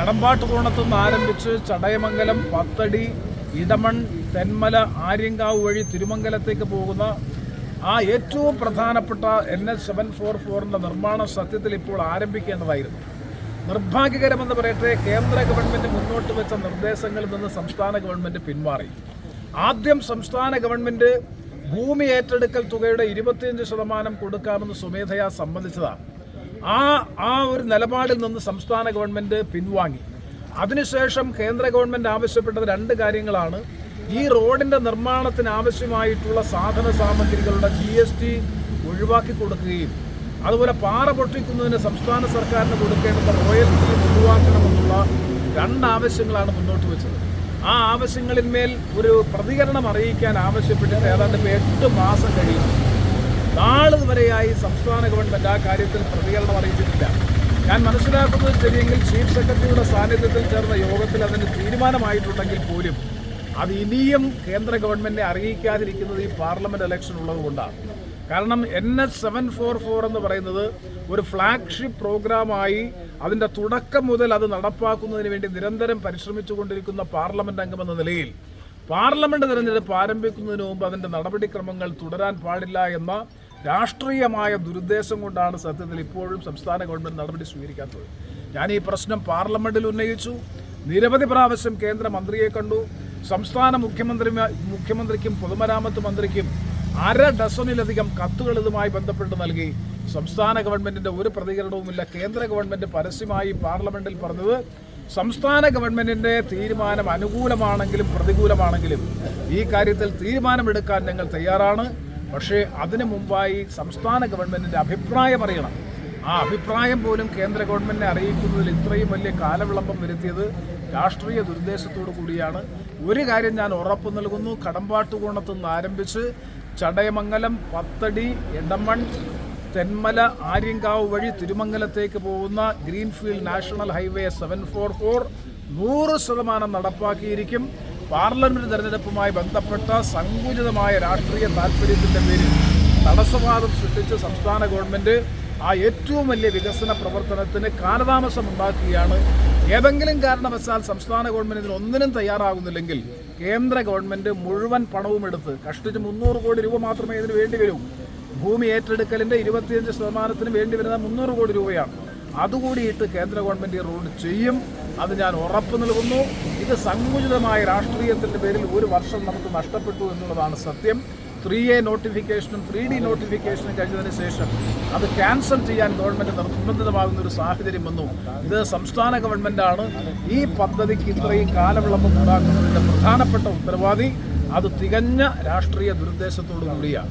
കടമ്പാട്ടുകോണത്തു നിന്ന് ആരംഭിച്ച് ചടയമംഗലം പത്തടി ഇടമൺ തെന്മല ആര്യങ്കാവ് വഴി തിരുമംഗലത്തേക്ക് പോകുന്ന ആ ഏറ്റവും പ്രധാനപ്പെട്ട എൻ എച്ച് സെവൻ ഫോർ ഫോറിന്റെ നിർമ്മാണം സത്യത്തിൽ ഇപ്പോൾ ആരംഭിക്കേണ്ടതായിരുന്നു. നിർഭാഗ്യകരമെന്ന് പറയട്ടെ കേന്ദ്ര ഗവൺമെന്റ് മുന്നോട്ട് വെച്ച നിർദ്ദേശങ്ങളിൽ നിന്ന് സംസ്ഥാന ഗവൺമെന്റ് പിന്മാറി. ആദ്യം സംസ്ഥാന ഗവൺമെന്റ് ഭൂമി ഏറ്റെടുക്കൽ തുകയുടെ ഇരുപത്തിയഞ്ച് ശതമാനം കൊടുക്കാമെന്ന് സ്വമേധയാ സമ്മതിച്ചതാണ്. ആ ആ ഒരു നിലപാടിൽ നിന്ന് സംസ്ഥാന ഗവൺമെന്റ് പിൻവാങ്ങി. അതിനുശേഷം കേന്ദ്ര ഗവൺമെന്റ് ആവശ്യപ്പെട്ടത് രണ്ട് കാര്യങ്ങളാണ്. ഈ റോഡിന്റെ നിർമ്മാണത്തിന് ആവശ്യമായിട്ടുള്ള സാധന സാമഗ്രികളുടെ ജി എസ് ടി ഒഴിവാക്കി കൊടുക്കുകയും അതുപോലെ പാറ പൊട്ടിക്കുന്നതിന് സംസ്ഥാന സർക്കാരിന് കൊടുക്കേണ്ടുന്ന റോയൽറ്റി ഒഴിവാക്കണമെന്നുള്ള രണ്ട് ആവശ്യങ്ങളാണ് മുന്നോട്ട് വെച്ചത്. ആ ആവശ്യങ്ങളിന്മേൽ ഒരു പ്രതികരണം അറിയിക്കാൻ ആവശ്യപ്പെട്ടിട്ട് ഏതാണ്ട് ഇപ്പോൾ എട്ട് മാസം കഴിയുന്നു. നാൾ വരെയായി സംസ്ഥാന ഗവൺമെന്റ് ആ കാര്യത്തിൽ പ്രതികരണം അറിയിച്ചിട്ടില്ല. ഞാൻ മനസ്സിലാക്കുന്നത് ശരിയെങ്കിൽ ചീഫ് സെക്രട്ടറിയുടെ സാന്നിധ്യത്തിൽ ചേർന്ന യോഗത്തിൽ അതിന് തീരുമാനമായിട്ടുണ്ടെങ്കിൽ പോലും അത് ഇനിയും കേന്ദ്ര ഗവൺമെന്റിനെ അറിയിക്കാതിരിക്കുന്നത് ഈ പാർലമെന്റ് ഇലക്ഷൻ ഉള്ളതുകൊണ്ടാണ് കാരണം N S seven four four എന്ന് പറയുന്നത് ഒരു ഫ്ലാഗ്ഷിപ്പ് പ്രോഗ്രാമായി അതിന്റെ തുടക്കം മുതൽ അത് നടപ്പാക്കുന്നതിന് വേണ്ടി നിരന്തരം പരിശ്രമിച്ചുകൊണ്ടിരിക്കുന്ന പാർലമെന്റ് അംഗമെന്ന നിലയിൽ പാർലമെന്റ് തെരഞ്ഞെടുപ്പ് ആരംഭിക്കുന്നതിന് മുമ്പ് അതിന്റെ നടപടിക്രമങ്ങൾ തുടരാൻ പാടില്ല എന്ന രാഷ്ട്രീയമായ ദുരുദ്ദേശം കൊണ്ടാണ് സത്യത്തിൽ ഇപ്പോഴും സംസ്ഥാന ഗവൺമെന്റ് നടപടി സ്വീകരിക്കാത്തത്. ഞാൻ ഈ പ്രശ്നം പാർലമെന്റിൽ ഉന്നയിച്ചു. നിരവധി പ്രാവശ്യം കേന്ദ്രമന്ത്രിയെ കണ്ടു. സംസ്ഥാന മുഖ്യമന്ത്രി മുഖ്യമന്ത്രിക്കും പൊതുമരാമത്ത് മന്ത്രിക്കും അര ഡസണിലധികം കത്തുകൾ ഇതുമായി ബന്ധപ്പെട്ട് നൽകി. സംസ്ഥാന ഗവൺമെന്റിന്റെ ഒരു പ്രതികരണവുമില്ല. കേന്ദ്ര ഗവൺമെന്റ് പരസ്യമായി പാർലമെന്റിൽ പറഞ്ഞത് സംസ്ഥാന ഗവൺമെന്റിന്റെ തീരുമാനം അനുകൂലമാണെങ്കിലും പ്രതികൂലമാണെങ്കിലും ഈ കാര്യത്തിൽ തീരുമാനമെടുക്കാൻ ഞങ്ങൾ തയ്യാറാണ്. പക്ഷേ അതിനു മുമ്പായി സംസ്ഥാന ഗവൺമെന്റിന്റെ അഭിപ്രായം അറിയണം. ആ അഭിപ്രായം പോലും കേന്ദ്ര ഗവൺമെന്റിനെ അറിയിക്കുന്നതിൽ ഇത്രയും വലിയ കാലവിളംബം വരുത്തിയത് രാഷ്ട്രീയ ദുരുദ്ദേശത്തോടു കൂടിയാണ്. ഒരു കാര്യം ഞാൻ ഉറപ്പു നൽകുന്നു കടമ്പാട്ടുകോണത്തു നിന്ന് ആരംഭിച്ച് ചടയമംഗലം പത്തടി എടമൺ തെന്മല ആര്യങ്കാവ് വഴി തിരുമംഗലത്തേക്ക് പോകുന്ന greenfield national highway seven four four നൂറ് ശതമാനം നടപ്പാക്കിയിരിക്കും. പാർലമെന്റ് തെരഞ്ഞെടുപ്പുമായി ബന്ധപ്പെട്ട സങ്കുചിതമായ രാഷ്ട്രീയ താല്പര്യത്തിന്റെ പേരിൽ തടസ്സവാദം സൃഷ്ടിച്ച് സംസ്ഥാന ഗവൺമെന്റ് ആ ഏറ്റവും വലിയ വികസന പ്രവർത്തനത്തിന് കാലതാമസം ഉണ്ടാക്കുകയാണ്. ഏതെങ്കിലും കാരണവശാൽ സംസ്ഥാന ഗവൺമെന്റ് ഇതിന് ഒന്നിനും തയ്യാറാകുന്നില്ലെങ്കിൽ കേന്ദ്ര ഗവൺമെന്റ് മുഴുവൻ പണവും എടുത്ത് കഷ്ടിച്ച് മുന്നൂറ് കോടി രൂപ മാത്രമേ ഇതിന് വേണ്ടി വരൂ. ഭൂമി ഏറ്റെടുക്കലിന്റെ ഇരുപത്തിയഞ്ച് ശതമാനത്തിന് വേണ്ടി വരുന്ന മുന്നൂറ് കോടി രൂപയാണ്. അതുകൂടിയിട്ട് കേന്ദ്ര ഗവൺമെന്റ് ഈ റോഡ് ചെയ്യും. അത് ഞാൻ ഉറപ്പ് നൽകുന്നു. ഇത് സങ്കുചിതമായ രാഷ്ട്രീയത്തിന്റെ പേരിൽ ഒരു വർഷം നമുക്ക് നഷ്ടപ്പെട്ടു എന്നുള്ളതാണ് സത്യം. ത്രീ എ നോട്ടിഫിക്കേഷനും ത്രീ ഡി നോട്ടിഫിക്കേഷനും കഴിഞ്ഞതിന് ശേഷം അത് ക്യാൻസൽ ചെയ്യാൻ ഗവൺമെന്റ് നിർബന്ധിതമാകുന്ന ഒരു സാഹചര്യം വന്നു. ഇത് സംസ്ഥാന ഗവൺമെന്റാണ് ഈ പദ്ധതിക്ക് ഇത്രയും കാലവിളമ്പം ഉണ്ടാക്കുന്നതിന്റെ പ്രധാനപ്പെട്ട ഉത്തരവാദി. അത് തികഞ്ഞ രാഷ്ട്രീയ ദുരുദ്ദേശത്തോടു കൂടിയാണ്.